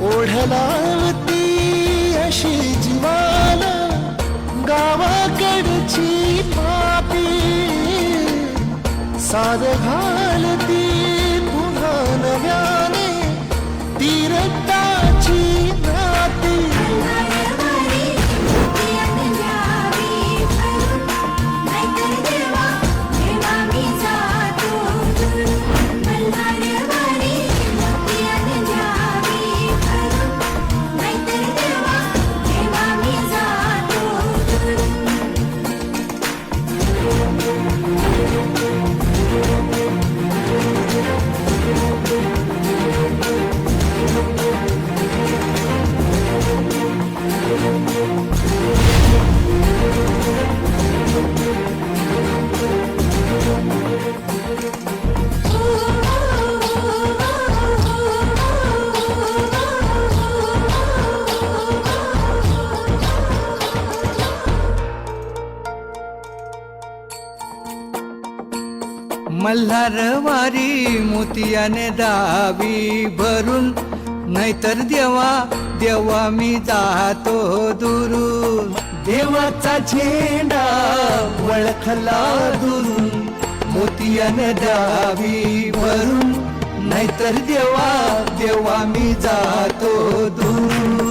ओढलावती अशी जीवाला गावाकडची पापी. साध घालती मल्हारवारी मोतियाने दावी भरून नाहीतर देवा देवा मी जातो दुरून. देवाचा झेंडा वळखला दुरून. मोतियाने दावी भरून नाहीतर देवा देवा मी जातो दुरून.